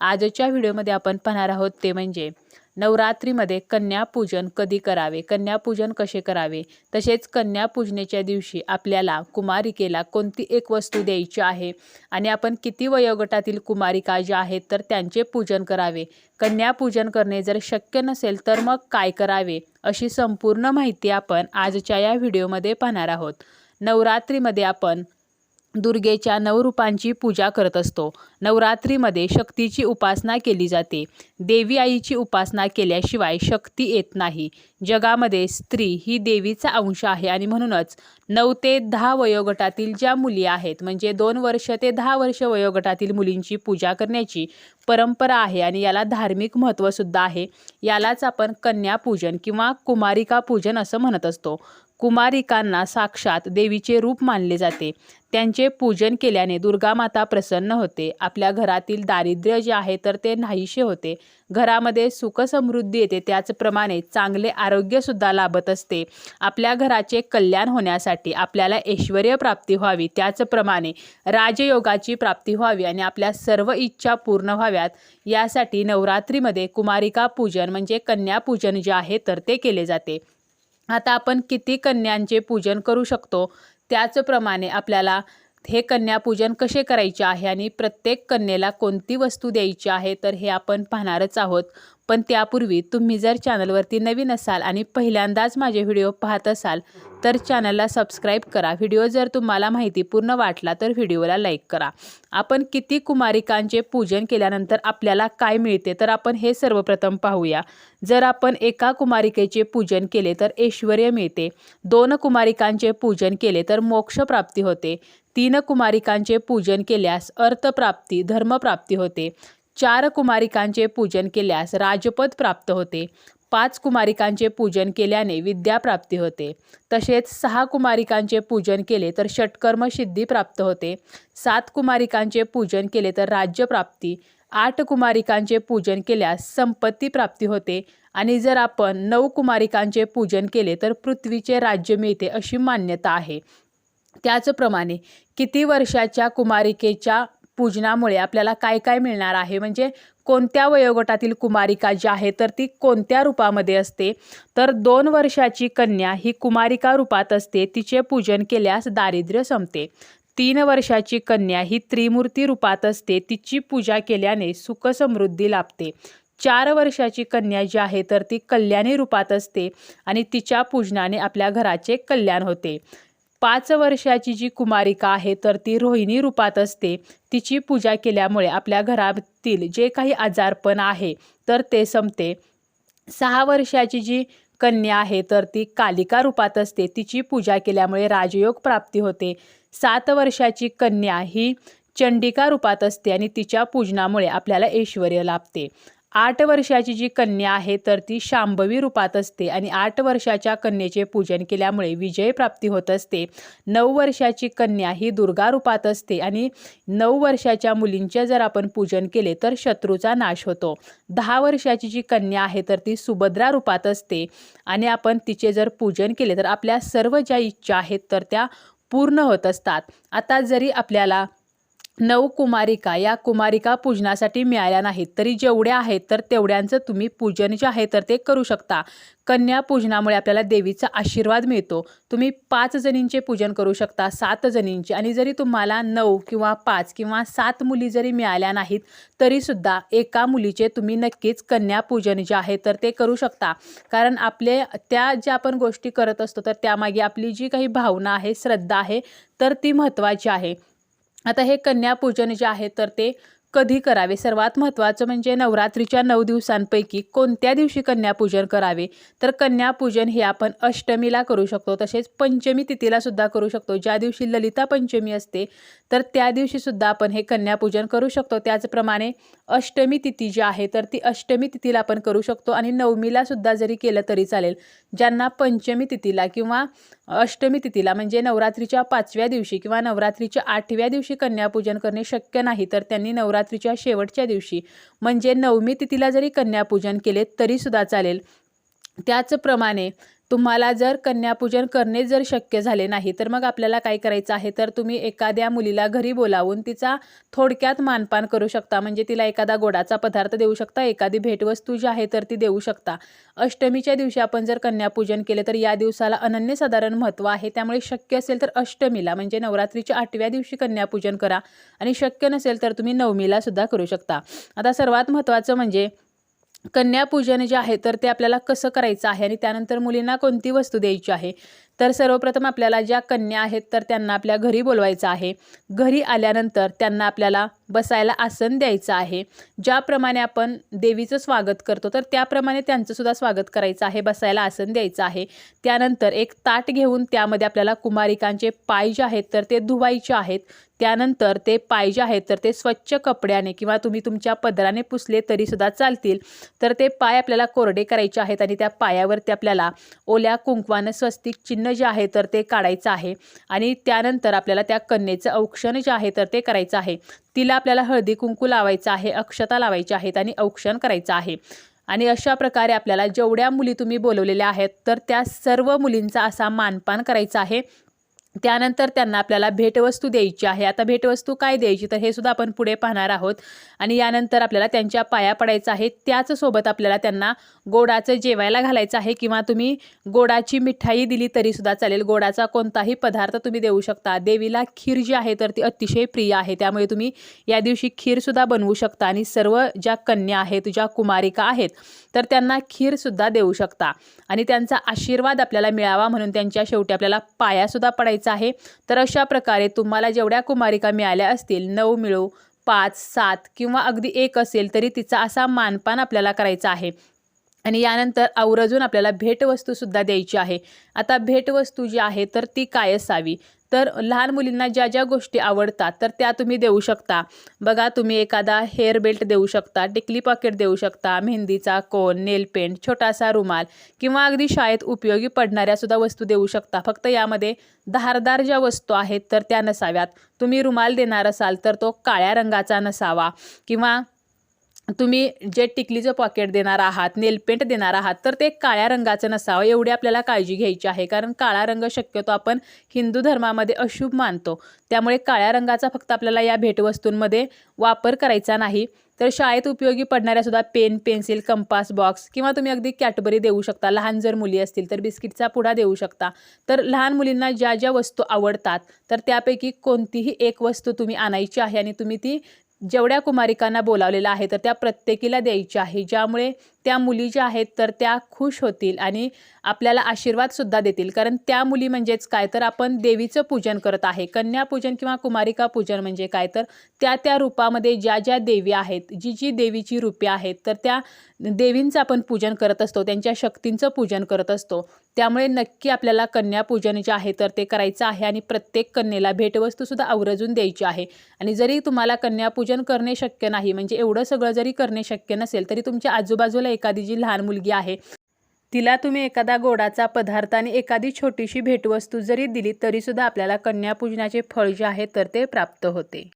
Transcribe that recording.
आजच्या व्हिडिओमध्ये आपण पाहणार आहोत ते म्हणजे नवरात्रीमध्ये कन्यापूजन कधी करावे कन्यापूजन कसे करावे? तसेच कन्यापूजनेच्या दिवशी आपल्याला कुमारिकेला कोणती एक वस्तू द्यायची आहे? आणि आपण किती वयोगटातील कुमारिका ज्या आहेत तर त्यांचे पूजन करावे. कन्यापूजन करणे जर शक्य नसेल तर मग काय करावे? अशी संपूर्ण माहिती आपण आजच्या या व्हिडिओमध्ये पाहणार आहोत. नवरात्रीमध्ये आपण दुर्गेच्या नवरूपांची पूजा करत असतो. नवरात्रीमध्ये शक्तीची उपासना केली जाते. देवी आईची उपासना केल्याशिवाय शक्ती येत नाही. जगामध्ये स्त्री ही देवीचा अंश आहे आणि म्हणूनच नऊ ते दहा वयोगटातील ज्या मुली आहेत म्हणजे दोन वर्ष ते दहा वर्ष वयोगटातील मुलींची पूजा करण्याची परंपरा आहे आणि याला धार्मिक महत्त्वसुद्धा आहे यालाच आपण कन्यापूजन किंवा कुमारिका पूजन असं म्हणत असतो. कुमारिकांना साक्षात देवीचे रूप मानले जाते. त्यांचे पूजन केल्याने दुर्गामाता प्रसन्न होते. आपल्या घरातील दारिद्र्य जे आहे तर ते नाहीसे होते. घरामध्ये सुखसमृद्धी येते. त्याचप्रमाणे चांगले आरोग्यसुद्धा लाभत असते. आपल्या घराचे कल्याण होण्यासाठी आपल्याला ऐश्वर प्राप्ती व्हावी. त्याचप्रमाणे राजयोगाची प्राप्ती व्हावी आणि आपल्या सर्व इच्छा पूर्ण व्हाव्यात. यासाठी नवरात्रीमध्ये कुमारिका पूजन म्हणजे कन्यापूजन जे आहे तर ते केले जाते. आता आपण किती कन्यांचे पूजन करू शकतो? त्याचप्रमाणे आपल्याला हे कन्यापूजन कसे करायचे आहे आणि प्रत्येक कन्येला कोणती वस्तू द्यायची आहे तर हे आपण पाहणारच आहोत. पण त्यापूर्वी तुम्ही जर चॅनलवरती नवीन असाल आणि पहिल्यांदाच माझे व्हिडिओ पाहत असाल तर चॅनलला सबस्क्राईब करा. व्हिडिओ जर तुम्हाला माहिती पूर्ण वाटला तर व्हिडिओला लाईक करा. आपण किती कुमारिकांचे पूजन केल्यानंतर आपल्याला काय मिळते तर आपण हे सर्वप्रथम पाहूया. जर आपण एका कुमारिकेचे पूजन केले तर ऐश्वर मिळते. दोन कुमारिकांचे पूजन केले तर मोक्षप्राप्ती होते. तीन कुमारिकांचे पूजन केल्यास अर्थप्राप्ती धर्मप्राप्ती होते. चार कुमारिकांचे पूजन केल्यास राजपद प्राप्त होते. पाच कुमारिकांचे पूजन केल्याने विद्याप्राप्ती होते. तसेच सहा कुमारिकांचे पूजन केले तर षटकर्म सिद्धी प्राप्त होते. सात कुमारिकांचे पूजन केले तर राज्यप्राप्ती. आठ कुमारिकांचे पूजन केल्यास संपत्ती प्राप्ती होते. आणि जर आपण नऊ कुमारिकांचे पूजन केले तर पृथ्वीचे राज्य मिळते अशी मान्यता आहे. त्याचप्रमाणे किती वर्षाच्या कुमारिकेच्या पूजनामुळे आपल्याला काय काय मिळणार आहे? म्हणजे कोणत्या वयोगटातील कुमारिका जी आहे तर ती कोणत्या रूपामध्ये असते? तर दोन वर्षाची कन्या ही कुमारिका रूपात असते तिचे पूजन केल्यास दारिद्र्य संपते. तीन वर्षाची कन्या ही त्रिमूर्ती रूपात असते तिची पूजा केल्याने सुखसमृद्धी लाभते. चार वर्षाची कन्या जी आहे तर ती कल्याणी रूपात असते आणि तिच्या पूजनाने आपल्या घराचे कल्याण होते. पाच वर्षाची जी कुमारिका आहे तर ती रोहिणी रूपात असते. तिची पूजा केल्यामुळे आपल्या घरातील जे काही आजारपण आहे तर ते संपते. सहा वर्षाची जी कन्या आहे तर ती कालिका रूपात असते. तिची पूजा केल्यामुळे राजयोग प्राप्ती होते. सात वर्षाची कन्या ही चंडिका रूपात असते आणि तिच्या पूजनामुळे आपल्याला ऐश्वर लाभते. आठ वर्षाची जी कन्या आहे तर ती शांभवी रूपात असते आणि आठ वर्षाच्या कन्येचे पूजन केल्यामुळे विजय प्राप्ती होत असते. नऊ वर्षाची कन्या ही दुर्गा रूपात असते आणि नऊ वर्षाच्या मुलींचे जर आपण पूजन केले तर शत्रूचा नाश होतो. दहा वर्षाची जी कन्या आहे तर ती सुभद्रा रूपात असते आणि आपण तिचे जर पूजन केले तर आपल्या सर्व ज्या इच्छा आहेत तर त्या पूर्ण होत असतात. आता जरी आपल्याला नऊ कुमारिका या कुमारिका पूजनासाठी मिळाल्या नाहीत. तरी जेवढ्या आहेत तर तेवढ्यांचं तुम्ही पूजन जे आहे तर ते करू शकता. कन्या पूजनामुळे आपल्याला देवीचा आशीर्वाद मिळतो. तुम्ही पाच जणींचे पूजन करू शकता सात जणींचे. आणि जरी तुम्हाला नऊ किंवा पाच किंवा सात मुली जरी मिळाल्या नाहीत तरीसुद्धा एका मुलीचे तुम्ही नक्कीच कन्यापूजन जे आहे तर ते करू शकता. कारण आपले त्या ज्या आपण गोष्टी करत असतो तर त्यामागे आपली जी काही भावना आहे श्रद्धा आहे तर ती महत्त्वाची आहे. आता हे कन्यापूजन जे आहे तर ते कधी करावे? सर्वात महत्त्वाचं म्हणजे नवरात्रीच्या नऊ दिवसांपैकी कोणत्या दिवशी कन्यापूजन करावे? तर कन्यापूजन हे आपण अष्टमीला करू शकतो तसेच पंचमी तिथीला सुद्धा करू शकतो. ज्या दिवशी ललिता पंचमी असते तर त्या दिवशीसुद्धा आपण हे कन्यापूजन करू शकतो. त्याचप्रमाणे अष्टमी तिथी जी आहे तर ती अष्टमी तिथीला आपण करू शकतो आणि नवमीला सुद्धा जरी केलं तरी चालेल ज्यांना पंचमी तिथीला किंवा अष्टमी तिथीला म्हणजे नवरात्रीच्या पाचव्या दिवशी किंवा नवरात्रीच्या आठव्या दिवशी कन्यापूजन करणे शक्य नाही तर त्यांनी नवरात्र नवरात्रीच्या शेवटच्या दिवशी. म्हणजे नवमी तिथीला जरी कन्यापूजन केले तरीसुद्धा चालेल. त्याचप्रमाणे तुम्हाला जर कन्यापूजन करणे जर शक्य झाले नाही तर मग आपल्याला काय करायचं आहे? तर तुम्ही एखाद्या मुलीला घरी बोलावून तिचा थोडक्यात मानपान करू शकता. म्हणजे तिला एखादा गोडाचा पदार्थ देऊ शकता एखादी भेटवस्तू जी आहे तर ती देऊ शकता. अष्टमीच्या दिवशी आपण जर कन्यापूजन केले तर या दिवसाला अनन्यसाधारण महत्त्व आहे. त्यामुळे शक्य असेल तर अष्टमीला म्हणजे नवरात्रीच्या आठव्या दिवशी कन्यापूजन करा. आणि शक्य नसेल तर तुम्ही नवमीला सुद्धा करू शकता. आता सर्वात महत्त्वाचं म्हणजे कन्यापूजन जे आहे तर ते आपल्याला कसं करायचं आहे आणि त्यानंतर मुलींना कोणती वस्तू द्यायची आहे? तर सर्वप्रथम आपल्याला ज्या कन्या आहेत तर त्यांना आपल्या घरी बोलवायचं आहे. घरी आल्यानंतर त्यांना आपल्याला बसायला आसन द्यायचं आहे. ज्याप्रमाणे आपण देवीचं स्वागत करतो तर त्याप्रमाणे त्यांचंसुद्धा स्वागत करायचं आहे बसायला आसन द्यायचं आहे. त्यानंतर एक ताट घेऊन त्यामध्ये आपल्याला कुमारिकांचे पाय जे आहेत तर ते धुवायचे आहेत. त्यानंतर ते पाय जे आहेत तर ते स्वच्छ कपड्याने किंवा तुम्ही तुमच्या पदराने पुसले तरीसुद्धा चालतील. तर ते पाय आपल्याला कोरडे करायचे आहेत आणि त्या पायावरती आपल्याला ओल्या कुंकवानं स्वस्तिक चिन्ह जे आहे तर ते काढायचं आहे. आणि त्यानंतर आपल्याला त्या कन्येचं औक्षण जे आहे तर ते करायचं आहे. तिला आपल्याला हळदी कुंकू लावायचं आहे अक्षता लावायच्या आहेत आणि औक्षण करायचं आहे. आणि अशा प्रकारे आपल्याला जेवढ्या मुली तुम्ही बोलवलेल्या आहेत तर त्या सर्व मुलींचा असा मानपान करायचा आहे. त्यानंतर त्यांना आपल्याला भेटवस्तू द्यायची आहे. आता भेटवस्तू काय द्यायची? तर हे सुद्धा आपण पुढे पाहणार आहोत. आणि यानंतर आपल्याला त्यांच्या पाया पडायचं आहे. त्याचसोबत आपल्याला त्यांना गोडाचं जेवायला घालायचं आहे. किंवा तुम्ही गोडाची मिठाई दिली तरीसुद्धा चालेल. गोडाचा कोणताही पदार्थ तुम्ही देऊ शकता. देवीला खीर जी आहे तर ती अतिशय प्रिय आहे. त्यामुळे तुम्ही या दिवशी खीरसुद्धा बनवू शकता. आणि सर्व ज्या कन्या आहेत ज्या कुमारिका आहेत तर त्यांना खीरसुद्धा देऊ शकता. आणि त्यांचा आशीर्वाद आपल्याला मिळावा म्हणून त्यांच्या शेवटी आपल्याला पायासुद्धा पडायचा आहे. तर अशा प्रकारे तुम्हाला जेवढ्या कुमारिका मिळाल्या असतील नऊ मिळू पाच सात किंवा अगदी एक असेल तरी तिचा असा मानपान आपल्याला करायचा आहे. आणि यानंतर आवर्जून आपल्याला भेटवस्तूसुद्धा द्यायची आहे. आता भेटवस्तू जी आहे तर ती काय असावी? तर लहान मुलींना ज्या ज्या गोष्टी आवडतात तर त्या तुम्ही देऊ शकता. बघा तुम्ही एखादा हेअर बेल्ट देऊ शकता टिकली पॉकेट देऊ शकता मेहंदीचा कोन नेल पेंट छोटासा रुमाल किंवा अगदी शाळेत उपयोगी पडणाऱ्या सुद्धा वस्तू देऊ शकता. फक्त यामध्ये धारदार ज्या वस्तू आहेत तर त्या नसाव्यात. तुम्ही रुमाल देणार असाल तर तो काळ्या रंगाचा नसावा किंवा तुम्ही जे टिकलीचं पॉकेट देणार आहात नेलपेंट देणार आहात तर ते काळ्या रंगाचं नसावं एवढी आपल्याला काळजी घ्यायची आहे. कारण काळा रंग शक्यतो आपण हिंदू धर्मामध्ये अशुभ मानतो. त्यामुळे काळ्या रंगाचा फक्त आपल्याला या भेटवस्तूंमध्ये वापर करायचा नाही. तर शाळेत उपयोगी पडणाऱ्या सुद्धा पेन पेन्सिल कंपास बॉक्स किंवा तुम्ही अगदी कॅटबरी देऊ शकता. लहान जर मुली असतील तर बिस्किटचा पुडा देऊ शकता. तर लहान मुलींना ज्या ज्या वस्तू आवडतात तर त्यापैकी कोणतीही एक वस्तू तुम्ही आणायची आहे आणि तुम्ही ती जेवढ्या कुमारिकांना बोलावलेलं आहे तर त्या प्रत्येकीला द्यायची आहे. ज्यामुळे त्या मुली ज्या आहेत तर त्या खुश होतील आणि आपल्याला आशीर्वादसुद्धा देतील. कारण त्या मुली म्हणजेच काय? तर आपण देवीचं पूजन करत आहे. कन्यापूजन किंवा कुमारिका पूजन म्हणजे काय? तर त्या त्या रूपामध्ये ज्या ज्या देवी आहेत जी जी देवीची रूपे आहेत तर त्या देवींचं आपण पूजन करत असतो. त्यांच्या शक्तींचं पूजन करत असतो. त्यामुळे नक्की आपल्याला कन्यापूजन जे आहे तर ते करायचं आहे आणि प्रत्येक कन्येला भेटवस्तूसुद्धा आवर्जून द्यायची आहे. आणि जरी तुम्हाला कन्यापूजन करणे शक्य नाही म्हणजे एवढं सगळं जरी करणे शक्य नसेल तरी तुमच्या आजूबाजूला एखादी जी लहान मुलगी आहे तिला तुम्ही एखादा गोडाचा पदार्थ आणि एखादी छोटीशी भेटवस्तू जरी दिली तरीसुद्धा आपल्याला कन्यापूजनाचे फळ जे आहे तर ते प्राप्त होते.